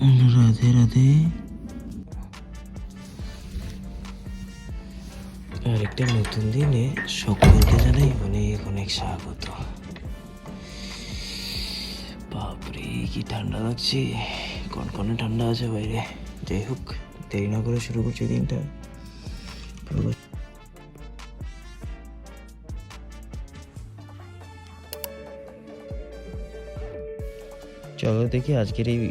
রাধে রাধে। আরেকটা নতুন দিনে সকলকে জানাই অনেক অনেক স্বাগত। বাপরে, কি ঠান্ডা লাগছে। কনকনে ঠান্ডা আছে বাইরে। যাই হোক, দেরি না করে শুরু করছি দিনটা। চলো দেখি আজকের এই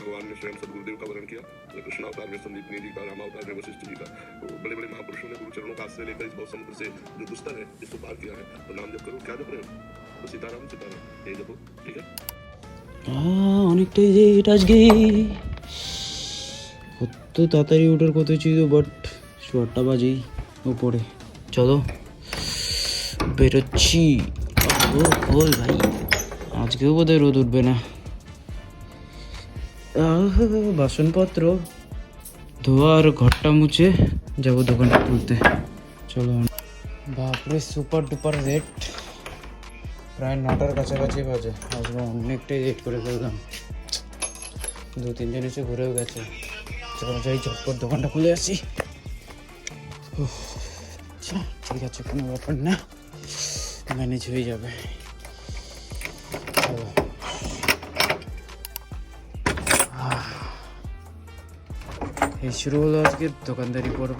भगवान ने स्वयं सदगुरुदेव का वर्णन किया कृष्ण अवतार में संदीपनी जी का रामा अवतार में वशिष्ठ जी का तो बड़े बड़े महापुरुषों ने गुरु चरणों का आश्रय लेकर इस बहुत समुद्र से जो दुस्तर है इसको पार किया है तो नाम जप करो क्या जप रहे हो तो सीताराम सीताराम यही जपो ठीक है আহ, অনেকটাই লেট আজকে কত তাড়াতাড়ি ওঠার কথা ছিল বাট শোয়ারটা বাজেই উপরে চলো বেরোচ্ছি ও খোল ভাই আজকেও বোধহয় রোদ উঠবে না আহ, বাসনপত্র। ধোয়া আর ঘরটা মুছে যাব দোকানটা খুলতে। চলো বাপরে সুপার ডুপার রেট প্রায় নটার কাছাকাছি বাজে। আজকে অনেকটাই রেট করে ফেললাম। দু, তিনজন এসে ঘুরেও গেছে। চলো যাই চটপট দোকানটা খুলে আসি। ঠিক আছে, কোনো ব্যাপার না। ম্যানেজ হয়ে যাবে। এই শুরু হলো আজকে দোকানদারি পর্ব।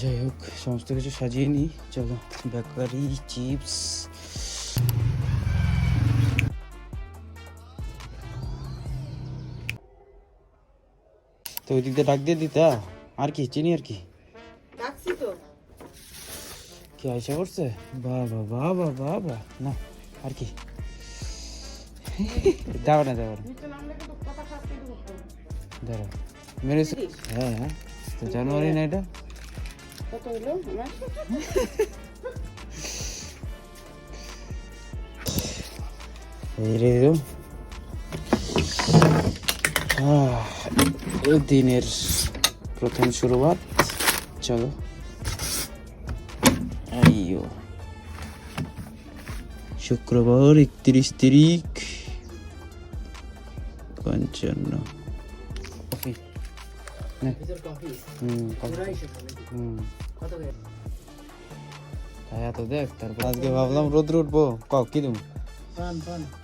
যাই হোক সমস্ত কিছু সাজিয়ে নিই। চলো বেকারি চিপস। তো ওই দিক দিয়ে ডাক দিয়ে দিতা আর কি চিনি আর কি? ডাকছি তো। কি আইসা করছে? বাবা বাবা বাবা। না আর কি? দাও না দাও না। হ্যাঁ হ্যাঁ। তো জানুয়ারি না এটা? কত হলো আমার এই রে তো। আহ, এই দিনের প্রথম শুরুয়াত। চলো। আইয়ো। শুক্রবার একত্রিশ তারিখ। পঞ্চান্ন। এত দেখ তারপর আজকে ভাবলাম রোদ্র উঠবো ক কি দেবো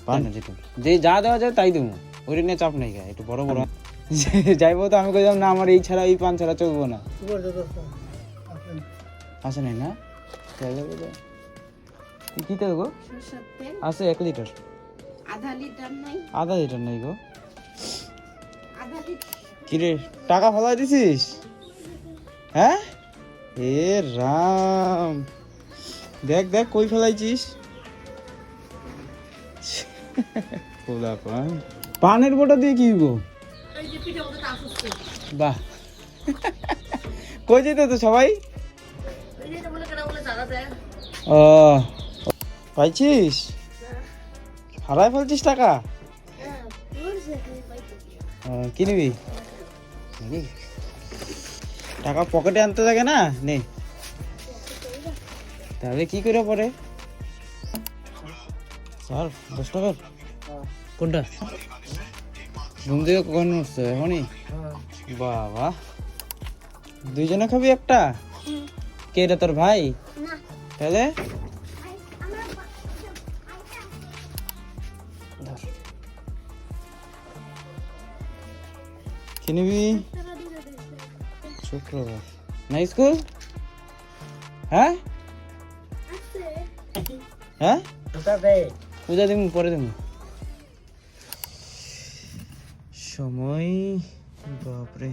পান যে যা দেওয়া যায় তাই দেবো ওই নিয়ে চাপ নেই একটু বড় বড় যাইবো তো আমি কইলাম না আমার এই ছাড়া এই পান ছাড়া চলবো না আসে নাই না কি কি গো আছে এক লিটার আধা লিটার নাই আধা লিটার নেই গো আধা লিটার কিরে টাকা ফলাই দিছিস? হ্যাঁ? এ রাম। দেখ দেখ কই ফেলাইছিস? কোলা পান। পানের বোটা দিয়ে কি গো বাহ। কই যেতে তো সবাই? ও পাইছিস? হারাই ফেলছিস টাকা? ও, টাকা পকেটে আনতে থাকে না? নে। তাহলে কি করে পরে? স্যার দশ টাকা? কোনটা? ঘুম থেকে কখন উঠছে? এখনই? বাবা। দুইজনে খাবি একটা? কে রে তোর ভাই? তাহলে? ধর। কি নিবি শুক্রবার। না স্কুল? হ্যাঁ? হ্যাঁ? পূজা দিম, পরে দিম। সময়, বাপরে,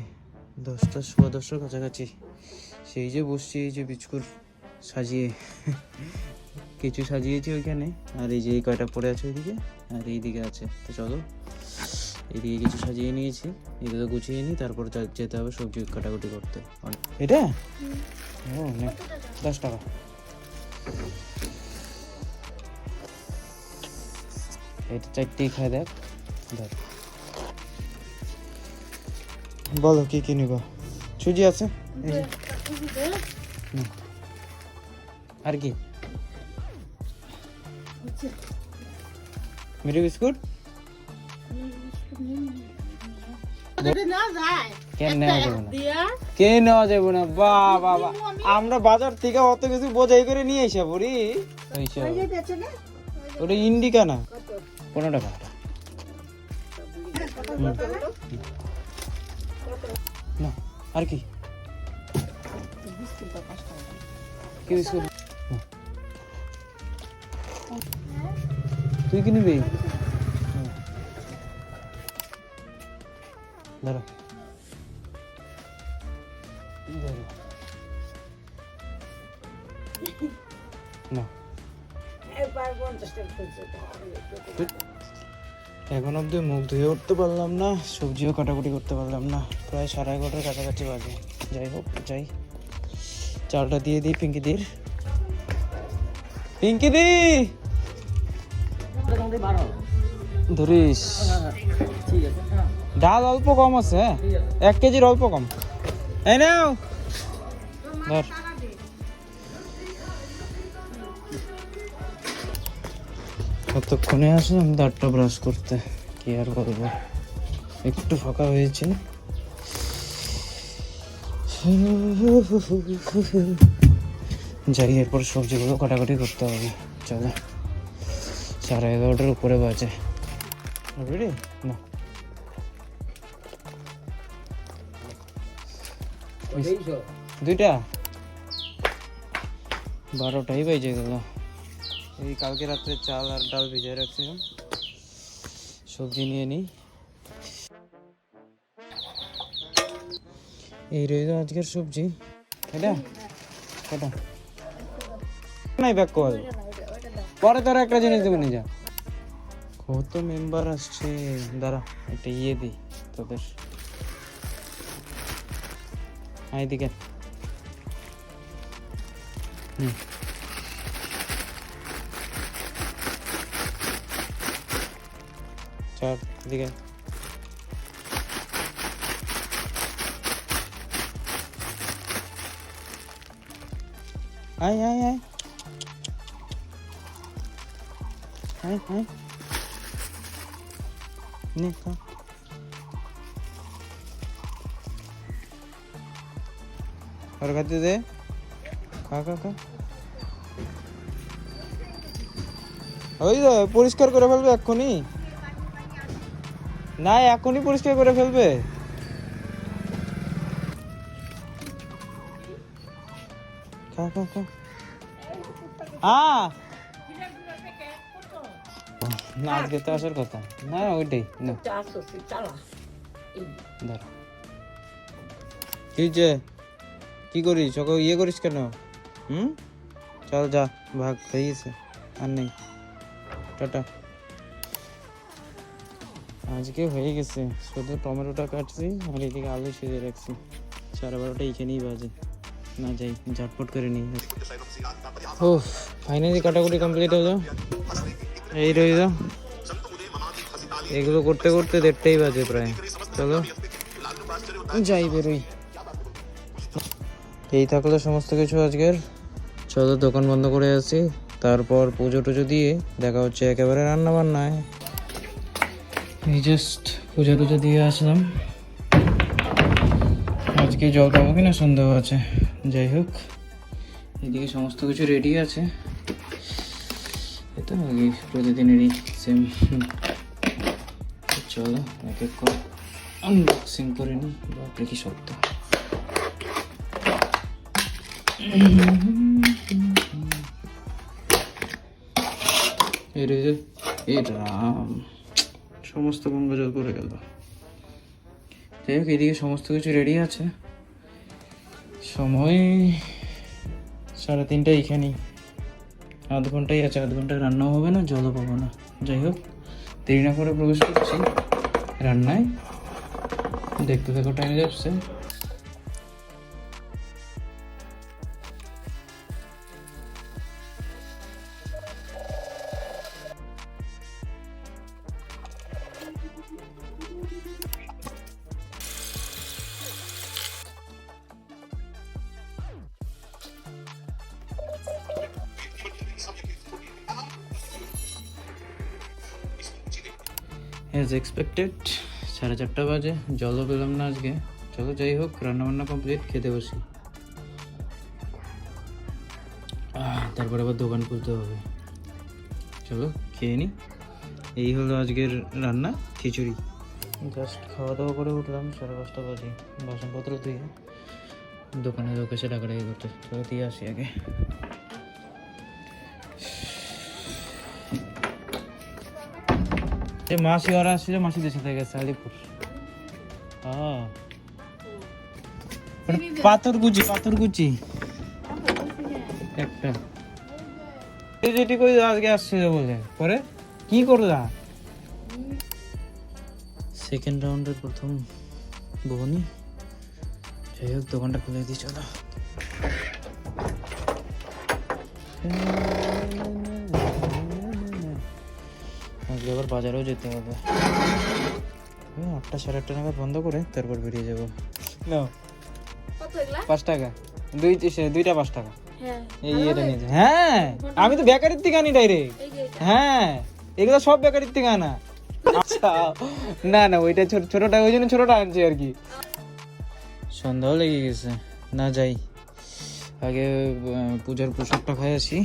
দশটা, সোয়া দশটার কাছাকাছি। সেই যে বসছি, এই যে বিস্কুট সাজিয়ে। কিছু সাজিয়েছি ওইখানে। আর এই যে এই কয়টা পড়ে আছে ওইদিকে? আর এইদিকে আছে। তো চলো। এদিকে কিছু সাজিয়ে নিয়েছি এগুলো গুছিয়ে নিই তারপর যেতে হবে সবজি কাটাকুটি করতে। এটা? ও দশ টাকা। এটা চারটেই খাই দেখ। দেখ বলো কি কি নিবা? সুজি আছে। আর কি? মিরি বিস্কুট? কে নেওয়া যাবে না? বা বাবা আমরা বাজার থেকে অত কিছু বোঝাই করে নিয়ে এসে পড়ি। ওটা ইন্ডিকা না? পনেরো টাকা। না আর কি। তুই কি নিবি? ধরো এই ধরো। না এখন অব্দি মুখ ধুয়ে উঠতে পারলাম না সবজিও কাটাকুটি করতে পারলাম না প্রায় সাড়ে এগারোটার কাছাকাছি বাজে। যাই হোক যাই। চালটা দিয়ে দিই পিঙ্কি দির পিঙ্কি দি ধরিস। ডাল অল্প কম আছে হ্যাঁ? এক কেজির অল্প কম। এই নাও। ধর। কতক্ষণে আসলাম? দাঁতটা ব্রাশ করতে। কি আর করব একটু ফাঁকা হয়েছে। যাই এরপর সবজিগুলো কাটাকাটি করতে হবে। চলো। সাড়ে এগারোটার উপরে বাজে। রেডি না। দুইটা? বারোটাই বাজে গেল। এই কালকে রাত্রে চাল আর ডাল ভিজিয়ে রাখছিলাম। সবজি নিয়ে নিই। এই রইল আজকের সবজি। এটা নাই ব্যাক কল পরে তোর একটা জিনিস দেবো নিজা কত মেম্বার আসছে? দাঁড়া একটা ইয়ে দিই তোদের। আয় এদিকে হুম চার এদিকে আয় আয় আয় আয় আয় নে আর খাতে দে খা খা খা ওই তো পরিষ্কার করে ফেলবে এক্ষুনি না এখনই পরিষ্কার করে ফেলবে খা খা খা আ না আজকে তো আসার কথা না ওইটাই না দাঁড়া কি যে কি করিস? সকাল ইয়ে করিস কেন? হুম? চল যা, ভাগ, হয়ে গেছে। আর নেই। টাটা। আজকে হয়ে গেছে। শুধু টমেটোটা কাটছি, আর এদিকে আলু সিজে রাখছি। সাড়ে বারোটা এইখানেই বাজে। না যাই, ঝটপট করে নিই। ও ফাইনালি কাটাকুটি কমপ্লিট হলো। এই রইল। এগুলো করতে করতে দেড়টাই বাজে প্রায়। চলো। যাই বেরোই। এই থাকল সমস্ত কিছু আজকের। চলো দোকান বন্ধ করে আসি। তারপর পুজো টুজো দিয়ে দেখা হচ্ছে একেবারে রান্না বান্নায় এই জাস্ট পুজো টুজো দিয়ে আসলাম। আজকে জল পাবো কিনা সন্দেহ আছে। যাই হোক, এদিকে সমস্ত কিছু রেডি আছে। এটা আগে প্রতিদিনেরই সেম চলো এক এক করে আনবক্সিং করে নিই বাপরে কি এর এই যে সমস্ত গঙ্গা জল করে গেল। যাই হোক, এদিকে সমস্ত কিছু রেডি আছে। সময় সাড়ে তিনটা এইখানেই আধ ঘন্টাই আছে, আধ ঘন্টায় রান্নাও হবে না, জলও পাবো না। যাই হোক, দেরি না করে প্রবেশ করছি। রান্নায় দেখতে দেখো টাইম যাচ্ছে অ্যাজ এক্সপেক্টেড সাড়ে চারটা বাজে, জলও পেলাম না আজকে। চলো যাই হোক, রান্নাবান্না কমপ্লিট খেতে বসি। তারপরে আবার দোকান খুলতে হবে। চলো, খেয়ে নি। এই হলো আজকের রান্না, খিচুড়ি। জাস্ট খাওয়া দাওয়া করে উঠলাম, সাড়ে পাঁচটা বাজে, বাসনপত্র ধুয়ে দোকানে ঢুকেছে টাকাটাকি করতে। চলো, দিয়ে আসি আগে। এ মাসি ওরা আসছিল মাসিদের সাথে গেছে আলিপুর। পাথর গুচি পাথর গুচি একটা। যেটি কই আজকে আসছিল বলে? পরে? কি করলা? সেকেন্ড রাউন্ডের প্রথম বহনি। যাই হোক দোকানটা খুলে দিই চলো। আবার বাজারেও যেতে হবে। আটটা সাড়ে আটটা নাগাদ বন্ধ করে তারপর বেরিয়ে যাব। এগুলা? পাঁচ টাকা। দুই দুইটা পাঁচ টাকা। হ্যাঁ এই এটা নিয়েছে হ্যাঁ আমি তো বেকারির থেকে আনি ডাইরেক্ট। হ্যাঁ এগুলো সব বেকারির থেকে আনা। আচ্ছা না না ওইটা ছোট ছোটটা ওই জন্য ছোটটা আনছি আর কি। সন্ধ্যাও লেগে গেছে। না যাই। আগে পূজার পোশাকটা খাই আসি।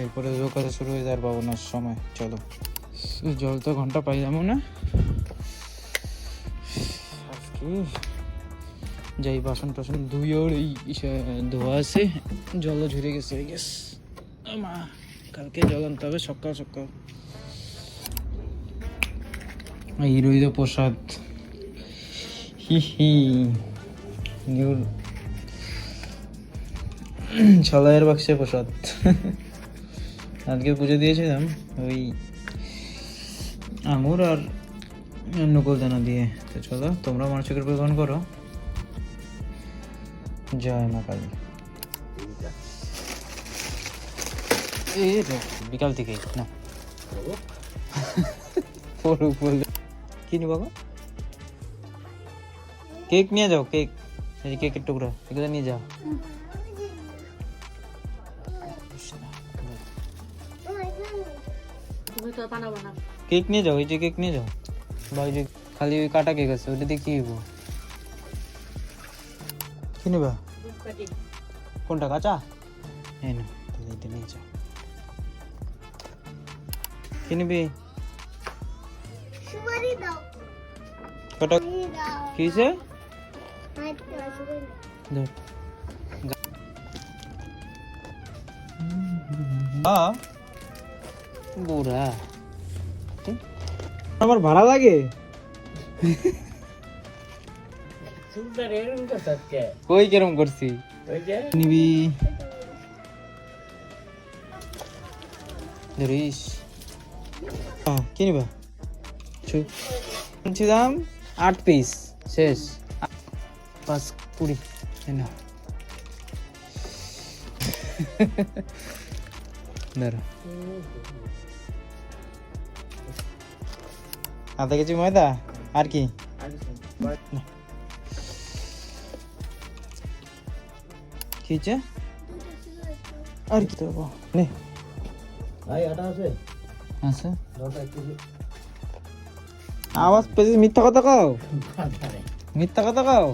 এরপরে দোকানে শুরু হয়ে যাওয়ার পাবো না সময়। চলো। জল তো ঘণ্টা পাই যাব না। আজকে যাই বাসন টাসন ধুয়েও এই ইসে- ধোয়া আছে জলও ঝরে গেছে গেস মা, কালকে জল আনতে হবে সকাল সকাল। এই রইল প্রসাদ। হি হি ছলাইয়ের বাক্সে প্রসাদ। আজকে পুজো দিয়েছিলাম, ওই আঙুর আর নকুল দানা দিয়ে তো চলো, তোমরা মানসিকের গ্রহণ করো। জয় মা কালী। এই বিকাল থেকে না। পড়ুক বললে কি নিবো গো কেক নিয়ে যাও, কেক। এই কেকের টুকরো, এগুলো নিয়ে যাও। তুমি তো বানাবো না। কেক নিয়ে যাও এই যে কেক নিয়ে যাও। বা ওই যে খালি ওই কাটা কেক আছে ওটা দিয়ে কি হইব? কি নিবা? ধূপকাঠি কোনটা কাঁচা? এই না তাহলে এটা নিয়ে যাও। কি নিবি? সুপারি দাও। কটা? দাও। কিসে? ধর। হ্যাঁ বুড়া। আমার ভাড়া লাগে? কই কেরম করছি? নিবি। ধরিস। কি নিবা? চুপ দাম আট পিস শেষ। পাঁচ কুড়ি। নাও। দাঁড়া। আধা কেজি ময়দা? আর কি? না। আর কি দেবো নে। আছে? আওয়াজ পেয়েছিস মিথ্যা কথা কও? মিথ্যা কথা কও?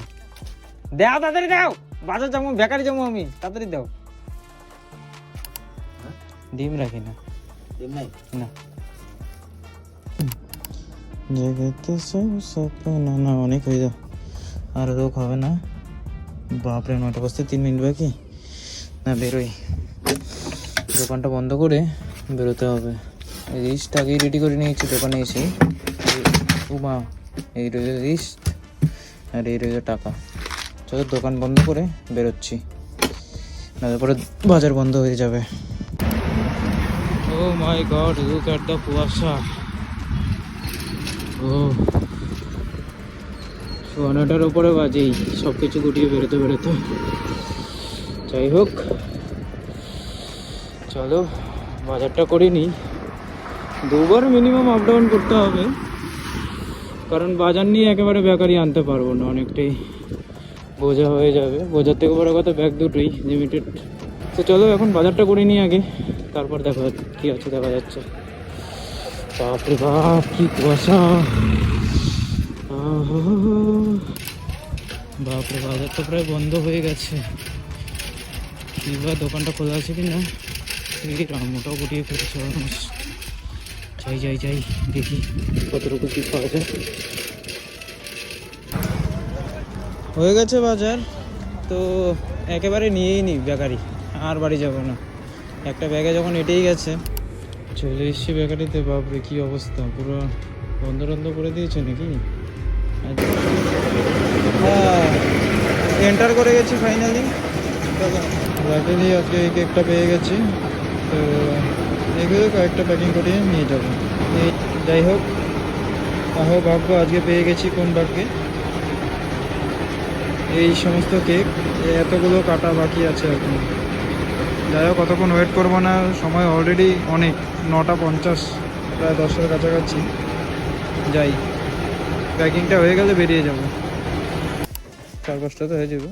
দাও তাড়াতাড়ি দাও! বাজার যাব বেকারি যাব আমি। তাড়াতাড়ি দাও। ডিম রাখি না। না। জগতে সপনা না অনেক হয়ে যাও। আর লোক হবে না। বাপরে নটা বাজতে তিন মিনিট বাকি। না, বেরোই। দোকানটা বন্ধ করে বেরোতে হবে। লিস্ট আগেই রেডি করে নিয়েছি, দোকানে এসে উমা, এই রয়েছে লিস্ট আর এই রয়েছে টাকা। চলো, দোকান বন্ধ করে বেরোচ্ছি। নাহলে পরে বাজার বন্ধ হয়ে যাবে। ও my god look at the কুয়াশা। ও। সোয়া নটার উপরে বাজেই সব কিছু গুটিয়ে বেরোতে বেরোতে। যাই হোক, চলো, বাজারটা করে নিই। দুবার মিনিমাম আপ ডাউন করতে হবে। কারণ বাজার নিয়ে একেবারে বেকারি আনতে পারব না, অনেকটাই বোঝা হয়ে যাবে। বোঝার থেকে বড় কথা ব্যাগ দুটোই লিমিটেড তো চলো, এখন বাজারটা করে নিই আগে। তারপর দেখা কী আছে, দেখা যাচ্ছে। বাপরে বাপ কি কুয়াশা। বাপরে বাজার তো প্রায় বন্ধ হয়ে গেছে। কিংবা দোকানটা খোলা আছে কি না? এই রামটাও গুটিয়ে ফেলেছে মানুষ যাই যাই যাই দেখি কতটুকু কি পাওয়া যায় হয়ে গেছে বাজার তো একেবারে নিয়েই নি, বেকারি। আর বাড়ি যাব না। একটা ব্যাগে যখন এটেই গেছে চলে এসছি বেকারিতে, বাপরে, কি অবস্থা? পুরো বন্ধ বন্ধ করে দিয়েছে নাকি? হ্যাঁ এন্টার করে গেছি ফাইনালি লাকিলি আজকে এই কেকটা পেয়ে গেছি। তো এগুলো কয়েকটা প্যাকিং করে নিয়ে যাব। এই যাই হোক, আহো ভাগ্য, আজকে পেয়ে গেছি কোন ভাগ্যে এই সমস্ত কেক এতগুলো কাটা বাকি আছে এখন। যাই হোক কতক্ষণ ওয়েট করব না, সময় অলরেডি অনেক। নটা পঞ্চাশ, প্রায় দশটার কাছাকাছি। যাই প্যাকিংটা হয়ে গেলে বেরিয়ে যাব। চার পাঁচটা তো হয়ে যাবে।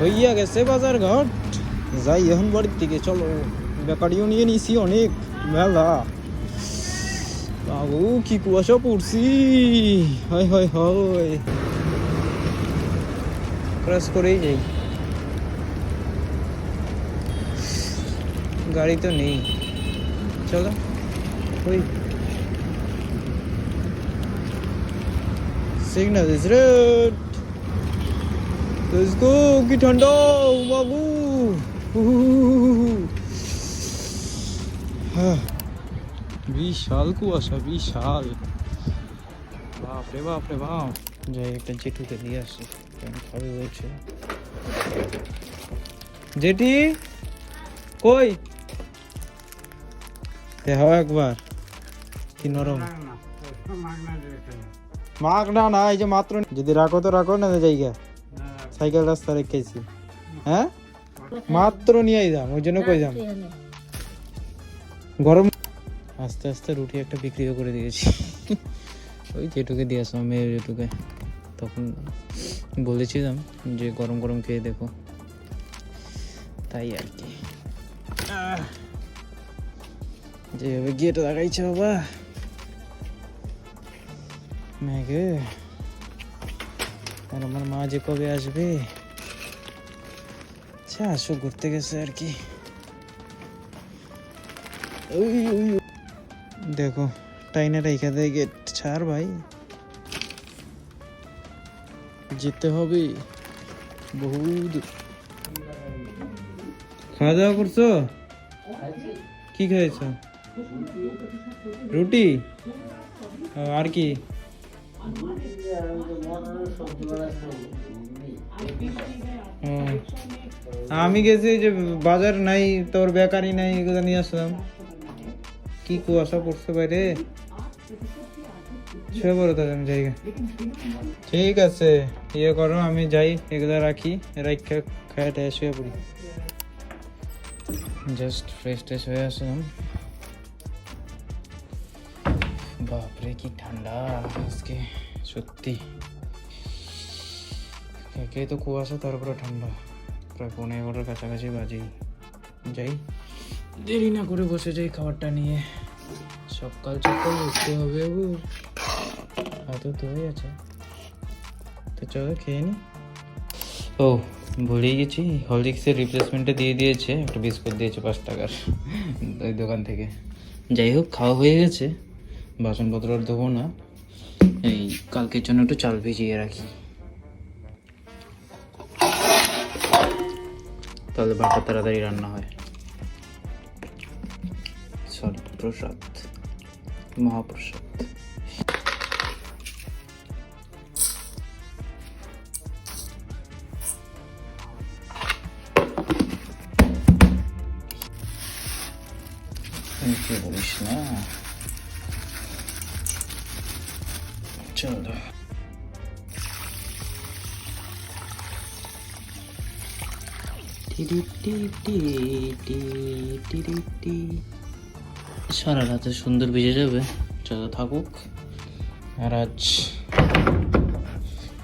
হইয়া গেছে বাজার ঘাট। যাই, এখন বাড়ির থেকে চলো। বেকারিও নিয়ে নিছি অনেক। মেলা। বাবু, কি কুয়াশা পড়ছি। হয় হয় হয়। ক্রাশ করেই যাই গাড়ি তো নেই। চলো। ওই। Signal is red let's go কি ঠান্ডা বাবু। হ্যাঁ। বিশাল কুয়াশা, বিশাল। বাপরে বাপরে, বাপ। যাই একটা জেঠুকে দিয়ে আসি। কেমন খাবে বলছে জেঠি কই? দেখাও একবার। কি নরম। মাগ না না, এই যে মাত্র যদি রাখো তো রাখো না, জায়গা। সাইকেল রাস্তা রেখেছি। হ্যাঁ? মাত্র নিয়ে যাম, ওই জন্য কই যাম? গরম আস্তে আস্তে রুটি একটা বিক্রিও করে দিয়েছি। ওই যেটুকে দিয়ে আসলাম, মেয়ের যেটুকে। তখন বলেছিলাম যে গরম গরম খেয়ে দেখো। তাই আর কি। যেভাবে গিয়েটা লাগাইছে বাবা। মেঘে। আর আমার মা যে কবে আসবে? আচ্ছা আসো, ঘুরতে গেছে আর কি। দেখো টাইনে রেখা দেয় গেট ছাড় ভাই। যেতে হবে। বহু। খাওয়া দাওয়া করছ? কি খাইছ? রুটি? আর কি। আমি গেছি যে বাজার নাই, তোর বেকারি নাই, এগুলো নিয়ে আসলাম। কি কুয়াশা পড়ছে বাইরে? শুয়ে পড়ো তাহলে আমি জায়গা। ঠিক আছে ইয়ে করো, আমি যাই, এগুলো রাখি রাখা খায় টায় শুয়ে পড়ি। জাস্ট ফ্রেশ ট্রেশ হয়ে আসলাম। বাপরে, কি ঠান্ডা আজকে, সত্যি। একে তো কুয়াশা তারপরে ঠান্ডা। প্রায় পনেরো এগারোটার কাছাকাছি বাজেই। যাই, দেরি না করে বসে যাই খাবারটা নিয়ে। সকাল সকাল উঠতে হবে তো হয়ে আছে? তো চলো খেয়ে নি। ও, ভুলেই গেছি। হরলিক্সের রিপ্লেসমেন্টে দিয়ে দিয়েছে। একটা বিস্কুট দিয়েছে পাঁচ টাকার ওই দোকান থেকে। যাই হোক, খাওয়া হয়ে গেছে। বাসনপত্র আর ধোবো না। এই, কালকের জন্য একটু চাল ভিজিয়ে রাখি। তাহলে ভাতটা তাড়াতাড়ি রান্না হয়। সরি প্রসাদ মহাপ্রসাদ। কি বলিস না চলো সারা রাতে সুন্দর ভিজে যাবে চলো থাকুক আর আজ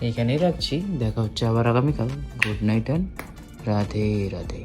এইখানেই রাখছি দেখা হচ্ছে আবার আগামীকাল good night and Radhe Radhe